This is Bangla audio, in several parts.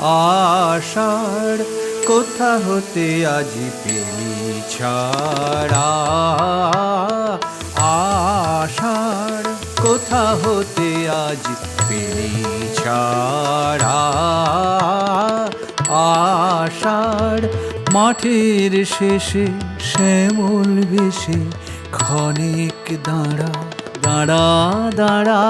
আষাঢ়, কোথা হতে আজ পেলি ছাড়া? আষাঢ়, কোথা হতে আজ পেলি ছাড়া? আষাঢ়, মাঠের শেষে শ্যামল বেশে ক্ষণিক দাঁড়া দাঁড়া দাঁড়া।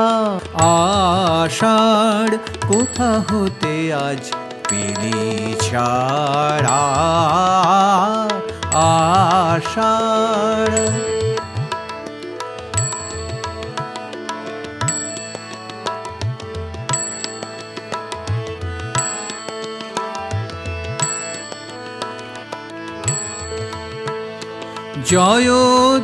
আষাঢ় কোথা হতে আজ পেলি ছাড়া? আষাঢ়। জয়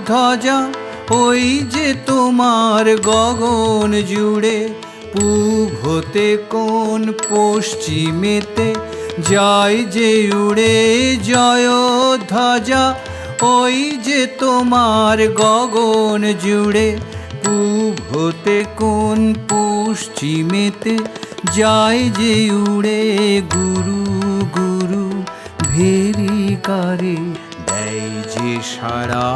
ধ্বজা ওই যে তোমার গগন জুড়ে পূব হতে কোন পশ্চিমেতে? যায় যে উড়ে, জয় ধ্বজা, ওই যে তোমার গগন জুড়ে। পূব হতে কোন পশ্চিমেতে? যায় যে উড়ে, গুরু গুরু ভেরি কারে, দেয় যে সারা।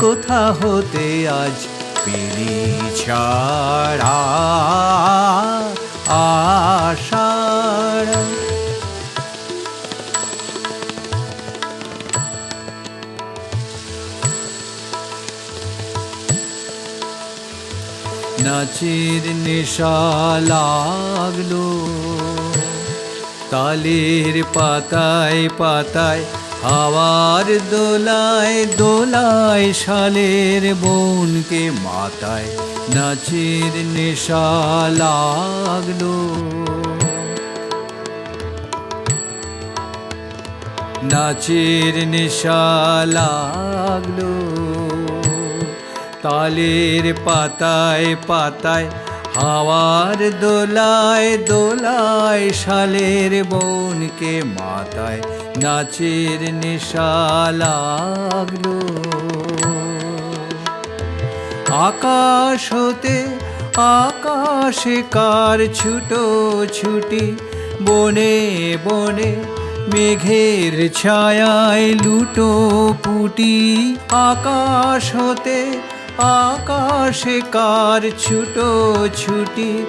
কোথা হতে আজ পেলি ছাড়া? আষাঢ়। নাচের নেশা লাগল তালের পাতায় পাতায় হাওয়ার দোলায় দোলায় শালের বনকে মাথায় নাচের নেশা লাগল। নাচের নেশা লাগল। তালের পাতায় পাতায় হাওয়ার দোলায় দোলায় শালের বনকে মাথায় নাচের নেশা আকাশ হতে আকাশে কার ছুটো ছুটি, বনে বনে মেঘের ছায়ায় লুটো পুটি আকাশ হতে আকাশে কার ছুটো ছুটি?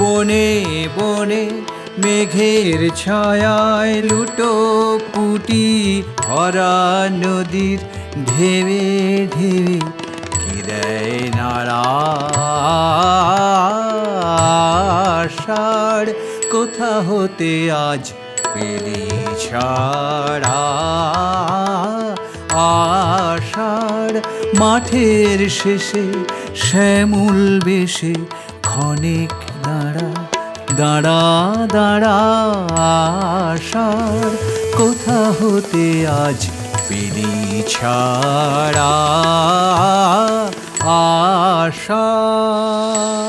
বনে বনে মেঘের ছায়ায় লুটো পুটি। ভরা নদীর ঢেবে ঢেবে কি দেয় নাড়া আষাঢ় কোথা হতে আজ পেলি ছাড়া? আষাঢ় মাঠের শেষে শ্যামুল বেশে ক্ষণিক দাঁড়া দাঁড়া দাঁড়া, আষাঢ়, কোথা হতে আজ পেলি ছাড়া? আষাঢ়